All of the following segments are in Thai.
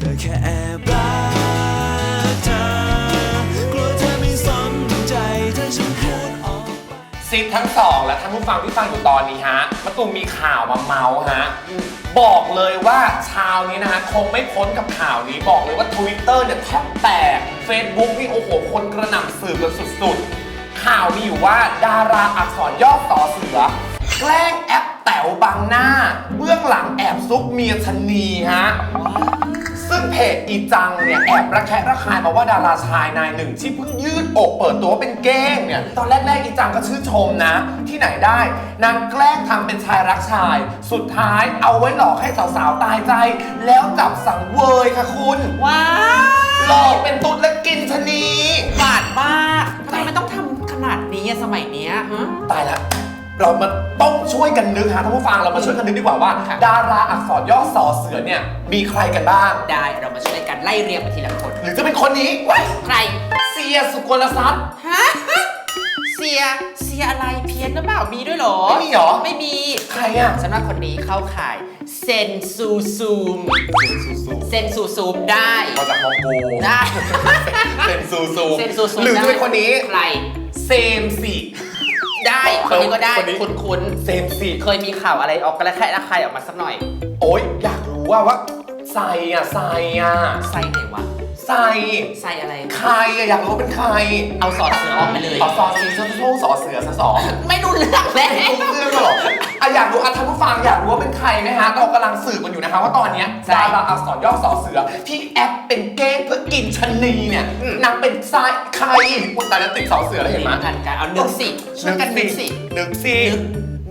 ได้แค่แอบรักเธอกลัวเธอไม่สนใจถ้าฉันพูดออกไป ซิปทั้งสองและท่านผู้ฟังที่ฟังอยู่ตอนนี้ฮะมะตูมมีข่าวมาเมาส์ฮะ บอกเลยว่าเช้านี้นะฮะคงไม่พ้นกับข่าวนี้ บอกเลยว่า Twitter เนี่ยแทบแตก Facebook นี่โอ้โห คนกระหน่ำสืบกันสุดๆ ข่าวมีอยู่ว่าดาราอักษรย่อต่อเสือ แกล้งแอปแต๋วบังหน้า เบื้องหลังแอบซุกเมียชะนีฮะ เพจอีจังเนี่ยแอบระแคะระคายมาว่าดาราชายนายหนึ่งที่เพิ่งยืดอกเปิดตัวว่าเป็นเก้งเนี่ยตอนแรกๆอีจังก็ชื่นชมนะ ที่ไหนได้นางแกล้งทำเป็นชายรักชาย สุดท้ายเอาไว้หลอกให้สาวๆตายใจ แล้วจับสังเวยค่ะคุณว้าหลอกเป็นตุ๊ดและกินชะนี บาดมากทำไมมันต้องทำขนาดนี้อะสมัยเนี้ยฮะ ตายแล้ว เรามาต้องช่วยกันนึกฮะท่านผู้ฟังเรามาช่วยกันนึกดีกว่าว่า ค่ะ ดาราอักษรย่อสอเสือเนี่ยมีใครกันบ้าง ได้เรามาช่วยกันไล่เรียงไปทีละคน หรือจะเป็นคนนี้เว้ยใครเสียสุกลทรัพย์ ฮะ เสีย เสียอะไรเพี้ยนหรือเปล่า มีด้วยเหรอ ไม่มีเหรอ ไม่มีใครอะฉันว่าคนนี้เข้าข่ายเซนซูซูมเซนซูซูมได้ มาจากมองโกได้เซนซูซูเซนซูซูมหรือได้จะเป็นคนนี้ ใคร เซมสิ ได้คนนี้ก็ได้คนนี้ คุ้นคุ้นเซมสิๆเคยมีข่าวอะไรออกกระแคะระคายออกมาสักหน่อยโอ๊ยอยากรู้ว่าว่าไซอะไซอะไซไหนวะ ไซไซอะไร ใครอะอยากรู้ว่าเป็นใครเอาสอดเสือออกไปเลยขอซอซีซะโซ่สอเสือซะสองไม่รู้เรื่องแล้วเรื่องหรออะอยากรู้อะท่านผู้ฟังอยากรู้ว่าเป็นใครไหมฮะเรากำลังสืบกันอยู่นะคะว่าตอนเนี้ยดาราอักษรย่อสอเสือที่แอปเป็นเก้งเพื่อกินชะนีเนี่ยนางเป็นทรายใครอุยตายแล้วติดสอเสือแล้วเห็นไหม กันกันเอานึกสิช่วยกันนึกสิ นึกสิ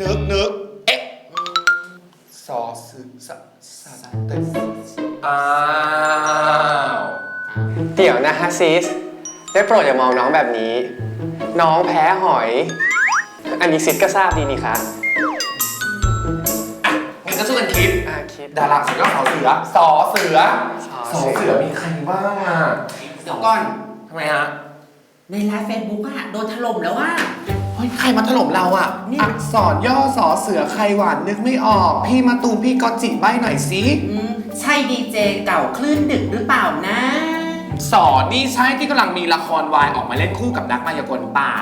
นึกนึกเอ๊ะสอสือสสสเตอ้าว เดี๋ยวนะฮะซิสได้โปรดอย่ามองน้องแบบนี้ น้องแพ้หอย อันนี้ซิสก็ทราบดีนี่คะงั้นก็ช่วยกันคิด อ่าคิด ดาราสุดยอดสอเสือสอเสือสสออเสือเสือมีใครบ้างอะเดี๋ยวก่อนทำไมฮะ ในไลฟ์เฟซบุ๊กอะโดนถล่มแล้วว่า เฮ้ยใครมาถล่มเราอะเนี่ยอักษรย่อสอเสือใครหวานนึกไม่ออก พี่มาตูมพี่กอตจิใบหน่อยสิ อืมใช่ดีเจเก่าคลื่นดึกหรือเปล่านะ สอนี่ใช่ที่กำลังมีละครวายออกมาเล่นคู่กับนักมายากลเปล่า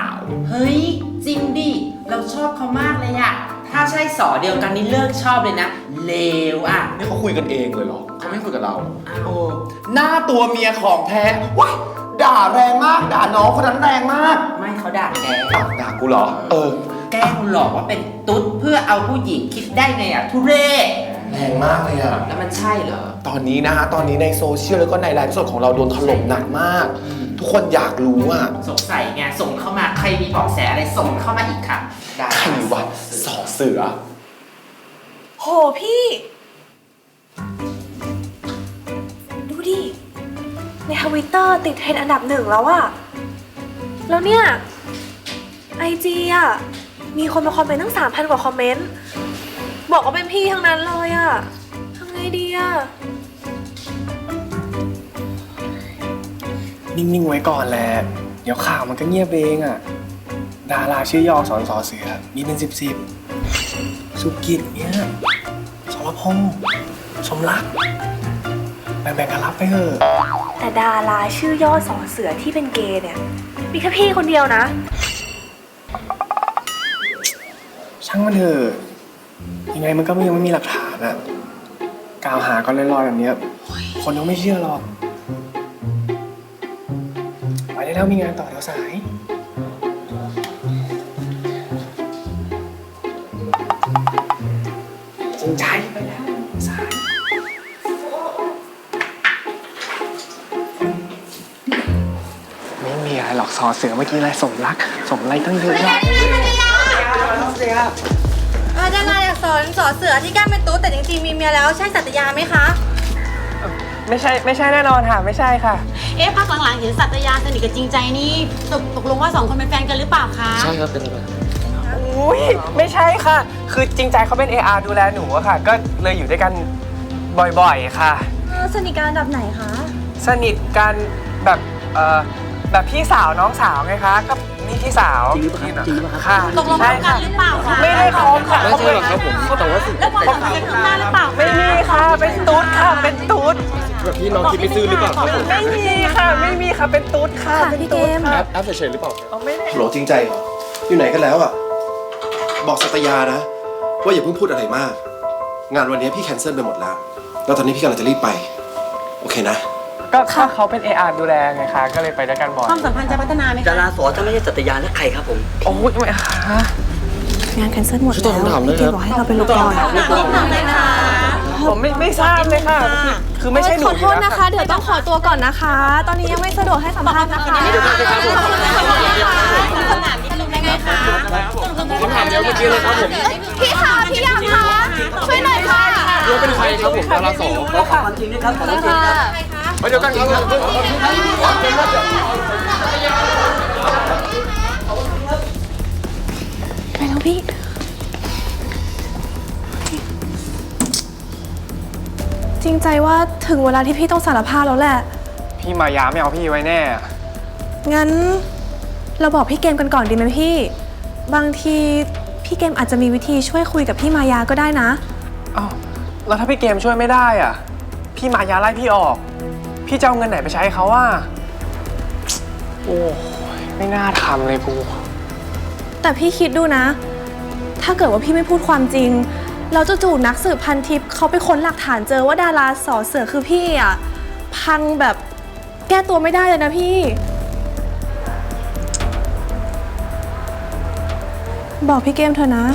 เฮ้ย จริงดิ เราชอบเขามากเลยอะถ้าใช่สอเดียวกันนี่เลิกชอบเลยนะ เลวอะ นี่เขาคุยกันเองเลยเหรอเขาไม่คุยกับเราอ้าวโอ้หน้าตัวเมียของแท้ว้ายด่าแรงมาก ด่าน้องคนนั้นแรงมากไม่เขาด่าแก อ้าวด่ากูเหรอ เออ แกล้งหลอกว่าเป็นตุ๊ดเพื่อเอาผู้หญิงคิดได้ไงอะทุเรศ แรงมากเลยอะแล้วมันใช่เหรอ ตอนนี้นะฮะตอนนี้ในโซเชียลแล้วก็ในไลฟ์สดของเราโดนถล่มหนักมาก ทุกคนอยากรู้อะสงสัยไงส่งเข้ามาใครมีเบาะแสอะไรส่งเข้ามาอีกค่ะได้ใครวะสอเสือ โหพี่ ดูดิ ในทวิตเตอร์ติดเทรนด์อันดับหนึ่งแล้วอะแล้วเนี่ยไอจีอะมีคนมาคอมเมนต์ตั้ง 3,000 กว่าคอมเมนต์ บอกว่าเป็นพี่ทั้งนั้นเลยอะทำไงดีอะนิ่งๆไว้ก่อนแหละ เดี๋ยวข่าวมันก็เงียบเองอะดาราชื่อย่อสอนสอเสือ มีเป็นสิบสิบสุกิจเนี่ยสรพงษ์สมรัก แบ่งๆกันรับไปเถอะแต่ดาราชื่อย่อสอเสือที่เป็นเกย์เนี่ย มีแค่พี่คนเดียวนะ ช่างมันเถอะ ยังไงมันก็ยังไม่มีหลักฐานอะกล่าวหากันลอยๆแบบเนี้ยคนยังไม่เชื่อหรอกไปได้แล้วมีงานต่อแถวสายจริงใจไปแล้วสายไม่มีอะไรหรอกสอเสือเมื่อกี้อะไรสมรัก สมอะไรตั้งเยอะแยะเออ ดาราอยากสอนสอเสือที่แก้มเป็นตุ๊ดแต่จริงๆมีเมียแล้วใช่สัตยาไหมคะ ไม่ใช่ไม่ใช่แน่นอนค่ะ ไม่ใช่ค่ะ เอ๊ะพักหลังๆเห็นสัตยาสนิทกับจริงใจนี่ตกตกลงว่าสองคนเป็นแฟนกันหรือเปล่าคะใช่ครับเป็นอุ้ยไม่ใช่ค่ะ คือจริงใจเขาเป็น AR ดูแลหนูอะค่ะ ก็เลยอยู่ด้วยกันบ่อยๆค่ะ เออสนิทกันระดับไหนคะ สนิทกันแบบเอ่อแบบพี่สาวน้องสาวไงคะก็ นี่พี่สาวจริงป่ะจริงป่ะค่ะตกลงใช่คบกันหรือเปล่าคะไม่ได้คบค่ะไม่ใช่หรอกครับผมแต่ว่าแล้วพอจะคุยกันข้างหน้าหรือเปล่าไม่มีค่ะ เป็นตุ๊ดค่ะ เป็นตุ๊ดแบบที่น้องคิดไม่ซื่อหรือเปล่าครับผมไม่มีค่ะ ไม่มีค่ะ เป็นตุ๊ดค่ะ ค่ะเป็นพี่ตุ๊เกดมค่ะแอปแอปเฉยๆหรือเปล่าเอาไม่ได้ โหลจริงใจเหรออยู่ไหนกันแล้วอะ บอกสัตยานะ ว่าอย่าเพิ่งพูดอะไรมาก งานวันนี้พี่แคนเซิลไปหมดแล้ว แล้วตอนนี้พี่กำลังจะรีบไป โอเคนะ ก็ถ้าเขาเป็น AR ดูแลไงคะ ก็เลยไปด้วยกันบ่อยความสัมพันธ์จะพัฒนาไหมดาคะราสอจะไม่ใช่สัตยาและใครครับผม โอ้ยไม่ฮะงานแคนเซิลหมดช่วยตอบคำถามด้วยพี่ครับเกมบอกให้เราไปหลบก่อนนิดหน่อยนะคะผมไม่ไม่ทราบเลยค่ะ คือคือไม่ใช่หนูขอโทษยู่นะคะ เดี๋ยวต้องขอตัวก่อนนะคะ ตอนนี้ยังไม่สะดวกให้สัมภาษณ์นะคะขอบคุณนะคะ คำถามนิดนึงได้ไหมคะคำถามเดียวเมื่อกี้เลยครับผมพี่คะพี่ยามคะช่วยหน่อยค่ะ รู้เป็นใครครับผมดาราสอ ขอความจริงด้วยครับขอโทษทีครับ ไปเดียวกันครับไปแล้วพี่จริงใจว่าถึงเวลาที่พี่ต้องสารภาพแล้วแหละ พี่มายาไม่เอาพี่ไว้แน่ งั้นเราบอกพี่เกมกันก่อนดีไหมพี่ บางทีพี่เกมอาจจะมีวิธีช่วยคุยกับพี่มายาก็ได้นะ อ้าวแล้วถ้าพี่เกมช่วยไม่ได้อะ พี่มายาไล่พี่ออก พี่จะเอาเงินไหนไปใช้เขาว่าโอ้ยไม่น่าทำเลยกูแต่พี่คิดดูนะ ถ้าเกิดว่าพี่ไม่พูดความจริงแล้วจู่ๆนักสืบพันทิปเขาไปค้นหลักฐานเจอว่าดาราสอเสือคือพี่อะ พังแบบแก้ตัวไม่ได้เลยนะพี่ บอกพี่เกมเถอะนะ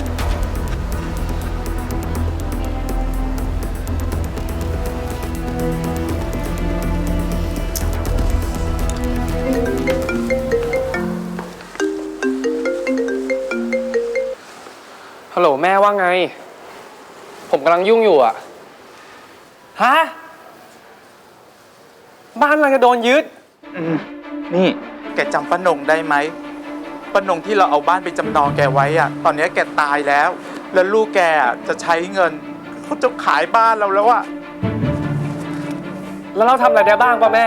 ฮัลโหลแม่ว่าไง ผมกำลังยุ่งอยู่อะฮะ บ้านกำลังจะโดนยึดนี่แกจำป้านงได้ไหมป้านงที่เราเอาบ้านไปจำนองแกไว้อะตอนนี้แกตายแล้ว แล้วลูกแกอะจะใช้เงินเขาจะขายบ้านเราแล้วอะแล้วเราทำอะไรได้บ้างป่ะแม่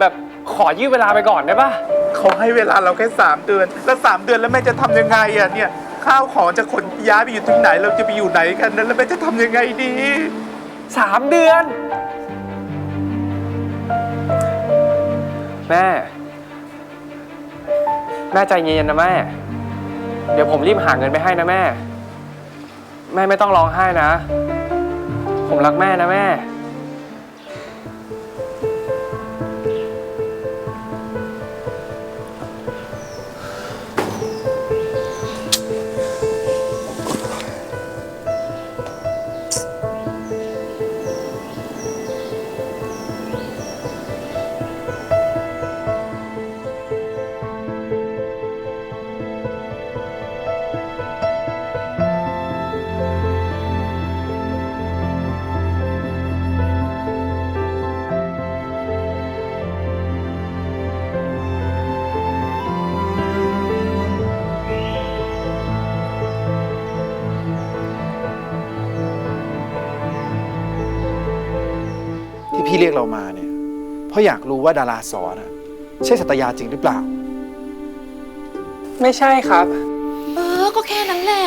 แบบขอยืดเวลาไปก่อนได้ป่ะ เขาให้เวลาเราแค่สามเดือน แล้วสามเดือนแล้วแม่จะทำยังไงอะเนี่ย ข้าวของจะขนย้ายไปอยู่ที่ไหน เราจะไปอยู่ไหนกันนั้นแล้วแม่จะทำยังไงดี สามเดือน แม่ แม่ใจเย็นๆนะแม่ เดี๋ยวผมรีบหาเงินไปให้นะแม่ แม่ไม่ต้องร้องไห้นะ ผมรักแม่นะแม่ เรียกเรามาเนี่ย เพราะอยากรู้ว่าดาราสอนอะใช่สัตยาจริงหรือเปล่า ไม่ใช่ครับ เออ ก็แค่นั้นแหละ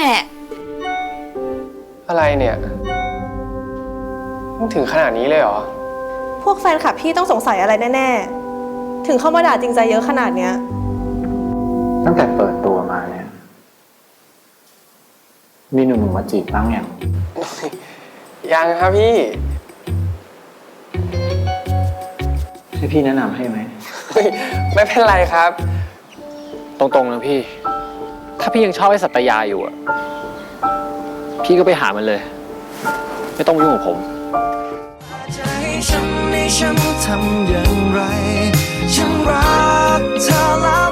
อะไรเนี่ยมึงถึงขนาดนี้เลยเหรอ พวกแฟนคลับพี่ต้องสงสัยอะไรแน่ ๆ ถึงเข้ามาด่าจริงใจเยอะขนาดเนี้ย ตั้งแต่เปิดตัวมาเนี่ย มีหนุ่มๆมาจีบบ้างยังยังครับพี่ ให้พี่แนะนำให้ไหมไม่เป็นไรครับ ตรงๆนะพี่ ถ้าพี่ยังชอบไอ้สัตยาอยู่อะพี่ก็ไปหามันเลย ไม่ต้องมายุ่งกับผมจะให้ฉันให้ฉันทำอย่างไร ฉันรั